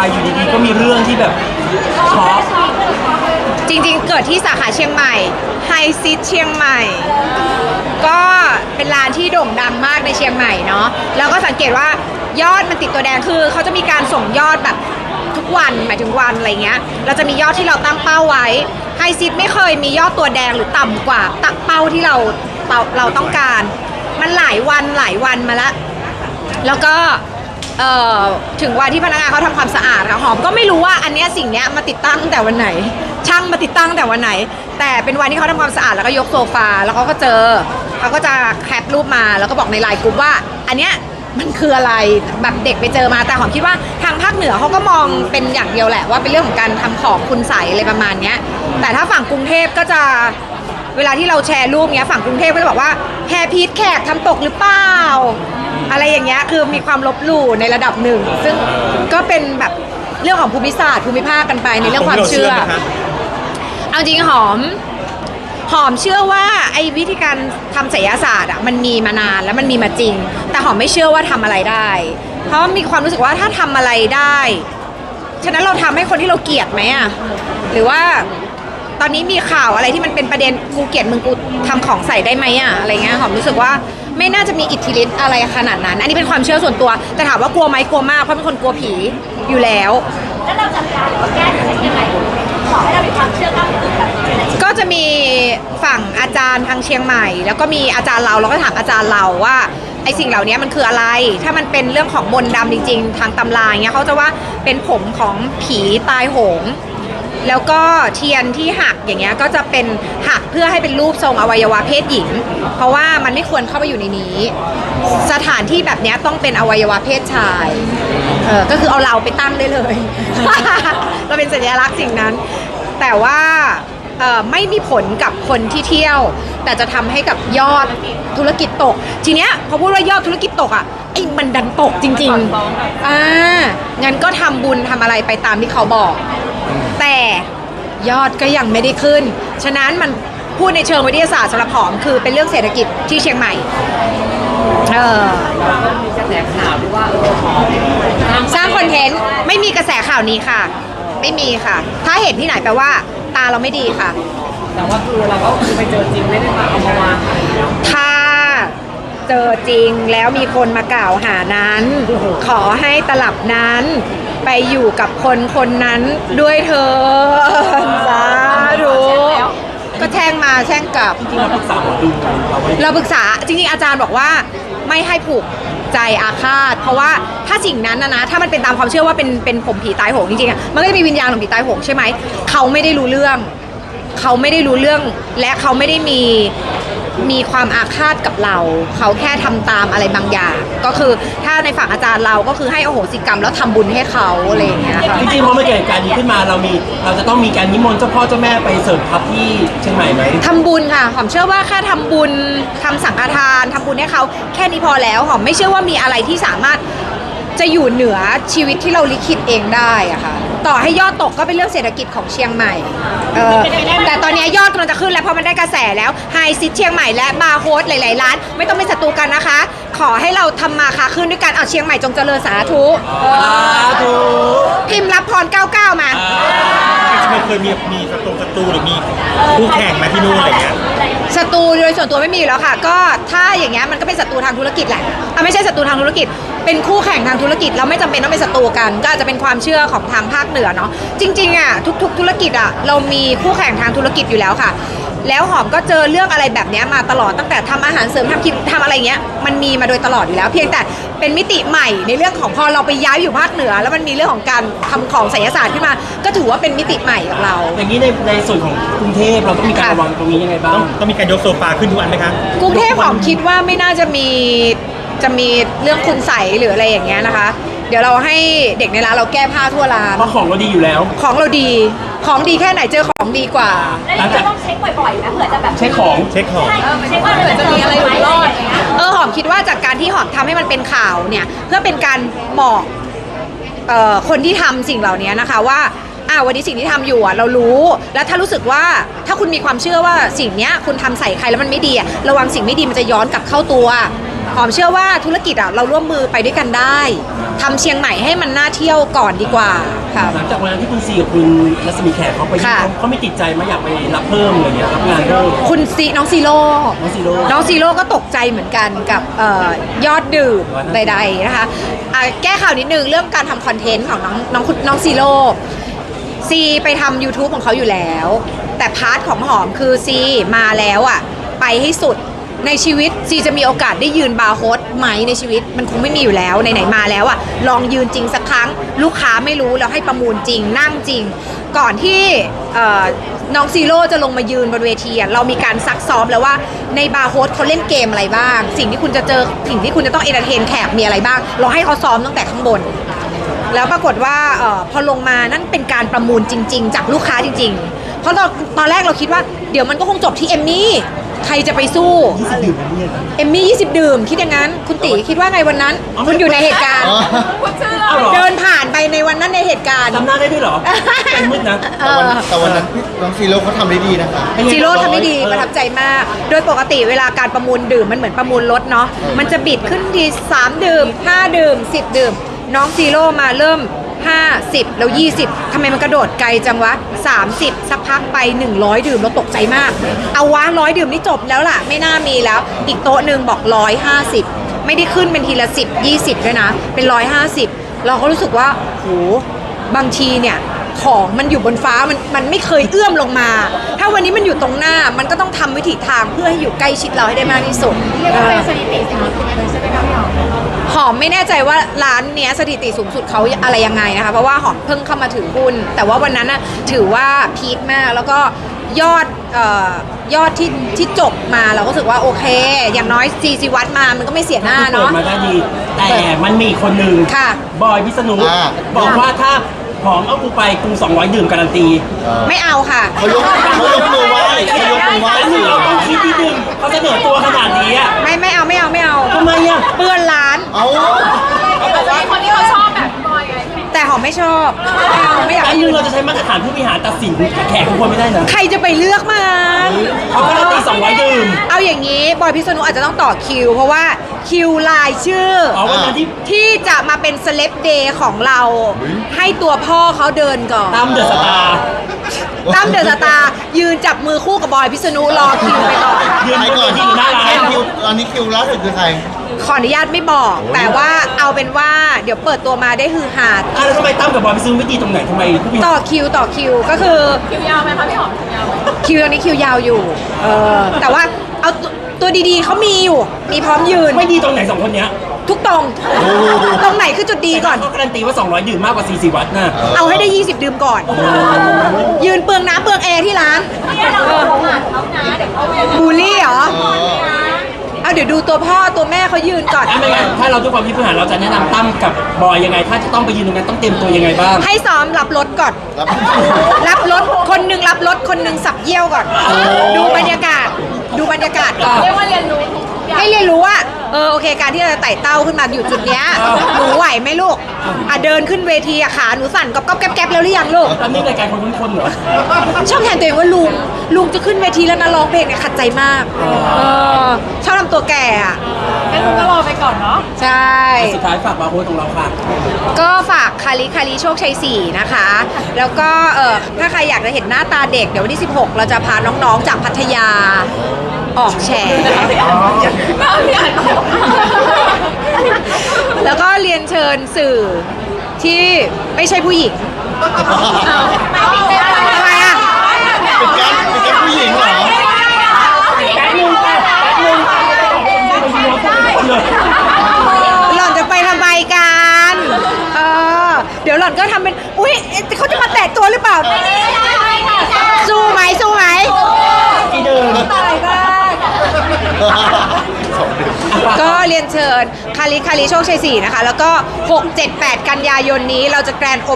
ไปอยู่ดีๆก็มีเรื่องที่แบบช็อกจริงๆ เกิดที่สาขาเชียงใหม่ไฮซิตเชียงใหม่ ก็เป็นร้านที่โด่งดังมากในเชียงใหม่เนาะแล้วก็สังเกตว่ายอดมันติดตัวแดงคือเขาจะมีการส่งยอดแบบทุกวันหมายถึงวันอะไรเงี้ย เราจะมียอดที่เราตั้งเป้าไว้ไฮซิตไม่เคยมียอดตัวแดงหรือต่ำกว่าตั้งเป้าที่เราเราเราต้องการ มันหลายวันหลายวันมาล้วแล้วก็ เอ่อถึงวันที่พนักงานเขาทำความสะอาดค่ะหอมก็ไม่รู้ว่าอันเนี้ยสิ่งเนี้ยมาติดตั้งตั้งแต่วันไหน ช่างมาติดตั้งแต่วันไหน แต่เป็นวันที่เขาทำความสะอาดแล้วก็ยกโซฟาแล้วเขาก็เจอเขาก็จะแคปรูปมาแล้วก็บอกในไลน์กลุ่มว่า อันเนี้ยมันคืออะไรแบบเด็กไปเจอมาแต่หอมคิดว่าทางภาคเหนือเขาก็มองเป็นอย่างเดียวแหละ ว่าเป็นเรื่องของการทำของคุณใสอะไรประมาณเนี้ย แต่ถ้าฝั่งกรุงเทพก็จะ เวลาที่เราแชร์รูปเนี้ยฝั่งกรุงเทพก็จะบอกว่าแฮพีทแขกทำตกหรือเปล่า อะไรอย่างเงี้ยคือมีความลบหลู่ในระดับหนึ่ง ซึ่งก็เป็นแบบเรื่องของภูมิศาสตร์ภูมิภาคกันไปในเรื่องความเชื่อ เอาจริงหอม หอมเชื่อว่าไอ้วิธีการทำศิลศาสตร์อะมันมีมานานแล้วมันมีมาจริง แต่หอมไม่เชื่อว่าทำอะไรได้ เพราะมีความรู้สึกว่าถ้าทำอะไรได้ ฉะนั้นเราทำให้คนที่เราเกลียดไหมอะหรือว่าตอนนี้มีข่าวอะไรที่มันเป็นประเด็นกูเกลียดมึงกูทำของใส่ได้ไหมอะอะไรเงี้ยหอมรู้สึกว่า ไม่น่าจะมีอิทธิฤทธิ์อะไรขนาดนั้น อันนี้เป็นความเชื่อส่วนตัว แต่ถามว่ากลัวไหมกลัวมากเพราะเป็นคนกลัวผีอยู่แล้ว แล้วเราจัดการหรือว่าแก้ไขยังไงขอให้เรามีความเชื่อก้าวถึงแบบนี้ก็จะมีฝั่งอาจารย์ทางเชียงใหม่ แล้วก็มีอาจารย์เราเราก็ถามอาจารย์เราว่าไอสิ่งเหล่านี้มันคืออะไร ถ้ามันเป็นเรื่องของมนต์ดำจริง ๆ ทางตำราอย่างเงี้ยเขาจะว่าเป็นผมของผีตายโหง แล้วก็เทียนที่หักอย่างเงี้ยก็จะเป็นหักเพื่อให้เป็นรูปทรงอวัยวะเพศหญิง เพราะว่ามันไม่ควรเข้าไปอยู่ในนี้ สถานที่แบบเนี้ยต้องเป็นอวัยวะเพศชายเออก็คือเอาเราไปตั้งได้เลย เราเป็นสัญลักษณ์สิ่งนั้น แต่ว่าเอ่อไม่มีผลกับคนที่เที่ยว แต่จะทำให้กับยอดธุรกิจตก ทีเนี้ยพอพูดว่ายอดธุรกิจตกอะไอ้มันดันตกจริงๆอ่างั้นก็ทำบุญทำอะไรไปตามที่เขาบอก แต่ยอดก็ยังไม่ได้ขึ้น ฉะนั้นมันพูดในเชิงวิทยาศาสตร์สำหรับหอมคือเป็นเรื่องเศรษฐกิจที่เชียงใหม่ เออ มีกระแสข่าวด้วยว่าเออหอมสร้างคอนเทนต์ไม่มีกระแสข่าวนี้ค่ะ ไม่มีค่ะ ถ้าเห็นที่ไหนแปลว่า ตาเราไม่ดีค่ะ แต่ว่าคือเราก็คือไปเจอจริงไม่ได้มาเอามาวาง ถ้า เจอจริงแล้วมีคนมากล่าวหานั้น ขอให้ตลับนั้น ไปอยู่กับคนคนนั้นด้วยเธอสาธุก็แช่งมาแช่งกลับ ที่เราปรึกษาหมอดูเราไว้เราปรึกษาจริงๆอาจารย์บอกว่าไม่ให้ผูกใจอาฆาต เพราะว่าถ้าสิ่งนั้นนะนะถ้ามันเป็นตามความเชื่อว่าเป็นเป็นผมผีตายโหงจริงๆอะมันก็จะมีวิญญาณของผีตายโหงใช่ไหมเขาไม่ได้รู้เรื่อง เขาไม่ได้รู้เรื่องและเขาไม่ได้มี มีความอาฆาตกับเรา เขาแค่ทำตามอะไรบางอย่าง ก็คือถ้าในฝั่งอาจารย์เราก็คือให้อโหสิกรรมแล้วทำบุญให้เขาอะไรอย่างเงี้ยค่ะจริงๆพอมันเกิดเหตุการณ์นี้ขึ้นมาเรามีเราจะต้องมีการนิมนต์เจ้าพ่อเจ้าแม่ไปเสริมทัพที่เชียงใหม่ไหมทำบุญค่ะหอมเชื่อว่าแค่ทำบุญทำสังฆทานทำบุญให้เขาแค่นี้พอแล้วหอมไม่เชื่อว่ามีอะไรที่สามารถจะอยู่เหนือชีวิตที่เราลิขิตเองได้อะค่ะ ต่อให้ยอดตกก็เป็นเรื่องเศรษฐกิจของเชียงใหม่เออแต่ตอนนี้ยอดกำลังจะขึ้นแล้วเพราะมันได้กระแสแล้วไฮซิตเชียงใหม่และบาร์โฮสหลายๆร้าน ไม่ต้องเป็นศัตรูกันนะคะ ขอให้เราทำมาค้าขึ้นด้วยกันเอาเชียงใหม่จงเจริญสาธุเออสาธุพิมพ์รับพร 99 มามันเคยมีมีศั ตรูศัตรูหรือมีคู่แข่งมาที่นู่นอะไรเงี้ยศัตรูโดยส่วนตัวไม่มีอยู่แล้วค่ะ ก็ถ้าอย่างเงี้ยมันก็เป็นศัตรูทางธุรกิจแหละอะไม่ใช่ศัตรูทางธุรกิจ เป็นคู่แข่งทางธุรกิจเราไม่จำเป็นต้องเป็นศัตรูกัน ก็อาจจะเป็นความเชื่อของทางภาคเหนือเนาะจริงๆอะทุก ๆ ธุรกิจอะเรามีคู่แข่งทางธุรกิจอยู่แล้วค่ะ แล้วหอมก็เจอเรื่องอะไรแบบเนี้ยมาตลอดตั้งแต่ทำอาหารเสริมทำคลิปทำอะไรเงี้ยมันมีมาโดยตลอดอยู่แล้ว เพียงแต่เป็นมิติใหม่ในเรื่องของพอเราไปย้ายอยู่ภาคเหนือ แล้วมันมีเรื่องของการทำของไสยศาสตร์ขึ้นมา ก็ถือว่าเป็นมิติใหม่กับเราอย่างนี้ในในส่วนของกรุงเทพเราต้องมีการระวังตรงนี้ยังไงบ้างต้องมีการยกโซฟาขึ้นทุกอันไหมคะกรุงเทพหอมคิดว่าไม่น่าจะมีจะมีเรื่องคุณใสยหรืออะไรอย่างเงี้ยนะคะ เดี๋ยวเราให้เด็กในร้านเราแก้ผ้าทั่วร้านเพราะของเราดีอยู่แล้ว ของเราดี ของดีแค่ไหนเจอของดีกว่า แล้วเราต้องเช็คบ่อยๆนะเผื่อจะแบบใช้ของ เช็คของ ใช่เช็คว่าเผื่อจะมีอะไรหลุดรอดอย่างเงี้ย เออหอมคิดว่าจากการที่หอมทำให้มันเป็นข่าวเนี่ย เพื่อเป็นการบอกเอ่อคนที่ทำสิ่งเหล่านี้นะคะว่าอ่าวันนี้สิ่งที่ทำอยู่อะเรารู้ แล้วถ้ารู้สึกว่าถ้าคุณมีความเชื่อว่าสิ่งเนี้ยคุณทำใส่ใครแล้วมันไม่ดีอะระวังสิ่งไม่ดีมันจะย้อนกลับเข้าตัวหอมเชื่อว่าธุรกิจอะเราร่วมมือไปด้วยกันได้ ทำเชียงใหม่ให้มันน่าเที่ยวก่อนดีกว่าค่ะ หลังจากวันนั้นที่คุณซีกับคุณรัศมีแขกเขาไปเยี่ยมค่ะ เขาเขาไม่ติดใจไหมาอยากไปรับเพิ่มอะไรเงี้ยรับงานเพิ่ม คุณซีน้องซีโร่น้องซีโร่น้องซีโร่ก็ตกใจเหมือนกันกับเออยอดดื่มใดๆนะคะอะแก้ข่าวนิดนึงเรื่องการทำคอนเทนต์ของน้องน้องคุณน้องซีโร่ซีไปทำ YouTube ของเขาอยู่แล้ว แต่พาร์ทของหอมคือซีมาแล้วอะ ไปให้สุด ในชีวิตซีจะมีโอกาสได้ยืนบาร์โฮสไหมในชีวิตมันคงไม่มีอยู่แล้วไหนๆมาแล้วอะลองยืนจริงสักครั้ง ลูกค้าไม่รู้แล้วให้ประมูลจริงนั่งจริง ก่อนที่น้องซีโร่จะลงมายืนบนเวทีเรามีการซักซ้อมแล้วว่าในบาร์โฮสเขาเล่นเกมอะไรบ้าง สิ่งที่คุณจะเจอสิ่งที่คุณจะต้องเอนเตอร์เทนแขกมีอะไรบ้าง เราให้เขาซ้อมตั้งแต่ข้างบน แล้วปรากฏว่าออพอลงมานั่นเป็นการประมูลจริง ๆ จากลูกค้าจริง ๆ เพราะตอนตอนแรกเราคิดว่าเดี๋ยวมันก็คงจบที่เอมมี่ ใครจะไปสู้ยี่สิบดื่มไปเนี่ยนะเอมมี่20 ดื่ม คิดอย่างนั้น คุณตีคิดว่าไงวันนั้นคุณอยู่ในเหตุการณ์อ้าวเหรอเดินผ่านไปในวันนั้นในเหตุการณ์จำหน้าได้ด้วยเหรอเป็นมืดนะ เอแต่วันอแต่วันนั้นพี่น้องซีโร่เขาทำได้ดีนะคะซีโร่ทำได้ดีประทับใจมาก โดยปกติเวลาการประมูลดื่มมันเหมือนประมูลรถเนาะมันจะบิดขึ้นที3 ดื่ม 5 ดื่ม 10 ดื่ม น้องซีโร่มาเริ่ม 50แล้ว 20ทำไมมันกระโดดไกลจังวะ 30 สักพักไป 100 ดื่มเราตกใจมาก เอาวะร้อยดื่มนี่จบแล้วล่ะ ไม่น่ามีแล้ว อีกโต๊ะหนึ่งบอก 150 ไม่ได้ขึ้นเป็นทีละ 10 20 ด้วยนะ เป็น 150 เราก็รู้สึกว่าโหบางทีเนี่ยของมันอยู่บนฟ้ามันมันไม่เคยเอื้อมลงมา ถ้าวันนี้มันอยู่ตรงหน้ามันก็ต้องทำวิถีทางเพื่อให้อยู่ใกล้ชิดเราให้ได้มากที่สุดเรียกว่าเป็นสถิติสูงสุดเลยใช่ไหมคะพี่หอม หอมไม่แน่ใจว่าร้านเนี้ยสถิติสูงสุดเขาอะไรยังไงนะคะ เพราะว่าหอมเพิ่งเข้ามาถือหุ้น แต่ว่าวันนั้นน่ะถือว่าพีคมากแล้วก็ยอดเอ่อยอดที่ที่จบมาเราก็รู้สึกว่าโอเค อย่างน้อยซีซีวัดมามันก็ไม่เสียหน้าเปิดเนาะ มาได้ดี แต่มันมีอีกคนหนึ่งค่ะ บอยพิษณุอ่า บอกว่าถ้าหอมเอากูไปกู200 ดื่มการันตีไม่เอาค่ะ เขายกเขายกมือไหว้เขายกมือไหว้แล้วหนึ่งเราต้องคิดนิดนึงเขาเสนอตัวขนาดนี้อะไม่ไม่เอาไม่เอาไม่เอาทำไมอะ เปื้อนร้าน เอาแต่จะมีคนที่เขาชอบแบบพี่บอยไงแต่หอมไม่ชอบไม่เอาไม่อยากไอ้นึงเราจะใช้มาตรฐานผู้บริหารตัดสินแขกทุกคนไม่ได้นะใครจะไปเลือกมันเขาการันตี200ดื่มเอาอย่างนี้บอยพิษณุอาจจะต้องต่อคิว เพราะว่าคิวลายชื่ออ๋อวันนั้นที่ที่จะมาเป็นเซเลบเดย์ของเรา ให้ตัวพ่อเขาเดินก่อนตั้มเดอะสตาร์ตั้มเดอะสตาร์ยืนจับมือคู่กับบอยพิษณุรอคิวไปก่อนยืนใครบนก่อเวนทีอยู่หน้าร้าใครนคิวตอนนี้คิวล่าสุดคือใคร ขออนุญาตไม่บอก แต่ว่าเอาเป็นว่าเดี๋ยวเปิดตัวมาได้ฮือฮาอะแล้วทำไมตั้มกับบอยพิษณุไม่ดีตรงไหนทำไมผู้บริหารต่อคิวต่อคิวก็คือ คิวยาวไหมคะพี่หอมคิวยาวไหมคิวตอนนี้คิวยาวอยู่เออแต่ว่าเอาตัวตัวดีๆเขามีอยู่ มีพร้อมยืนไม่ดีตรงไหนสองคนเนี้ยทุกตรงโอ้โหตรงไหนคือจุดดีก่อนเขาการันตีว่า 200ดื่มมากกว่า 40 วัตต์นะเอาให้ได้ 20 ดื่มก่อน ยืนเปลืองน้ำเปลืองแอร์ที่ร้านเนี่ยเราเขาอ่านเขานะเดี๋ยวเขาจะบูลลี่เหรอ เออเอาเดี๋ยวดูตัวพ่อตัวแม่เขายืนก่อน ถ้าไม่งั้นถ้าเราด้วยความที่ผู้บริหารเราจะแนะนำตั้มกับบอยยังไง ถ้าจะต้องไปยืนตรงนั้นต้องเตรียมตัวยังไงบ้าง ให้ซ้อมรับรถก่อน รับ รับรถคนหนึ่งรับรถคนหนึ่งสับเยี่ยวก่อน ดูบรรยากาศ ดูบรรยากาศก่อน เรียกว่าเรียนรู้ทุกอย่าง ให้เรียนรู้ว่าเออโอเค การที่เราจะไต่เต้าขึ้นมาอยู่จุดเนี้ยหนูไหวไหมลูกอะเดินขึ้นเวทีอะขาหนูสั่นก๊อบก๊อบแก๊บแก๊บแล้วหรือยังลูก ตอนนี้รายการคนคุ้นคนเหรอ ชอบแทนตัวเองว่าลุงลุงจะขึ้นเวทีแล้วนะร้องเพลงเนี่ยขัดใจมากเออชอบทำตัวแก่อะงั้นคุณก็รอไปก่อนเนาะ ใช่ สุดท้ายฝากบาร์โฮสของเราค่ะ ก็ฝากคาริคาริโชคชัย4นะคะ แล้วก็เออถ้าใครอยากจะเห็นหน้าตาเด็กเดี๋ยววันที่ 16 เราจะพาน้องๆจากพัทยา ออกแฉแล้วก็เรียนเชิญสื่อที่ไม่ใช่ผู้หญิงทำไมอะ เป็นการเป็นการผู้หญิงเหรอแป๊บนึงค่ะแป๊บนึงคนเลยหล่อนจะไปทำไมกัน เออ เดี๋ยวหล่อนก็ทำเป็น อุ๊ยเขาจะมาแตะตัวหรือเปล่า สู้ไหมสู้ไหม กี่เดิม ตายบ้าน ก็เรียนเชิญ คาริคาริโชคชัย4นะคะ แล้วก็ 6 7 8 กันยายนนี้เราจะแกรนด์โอ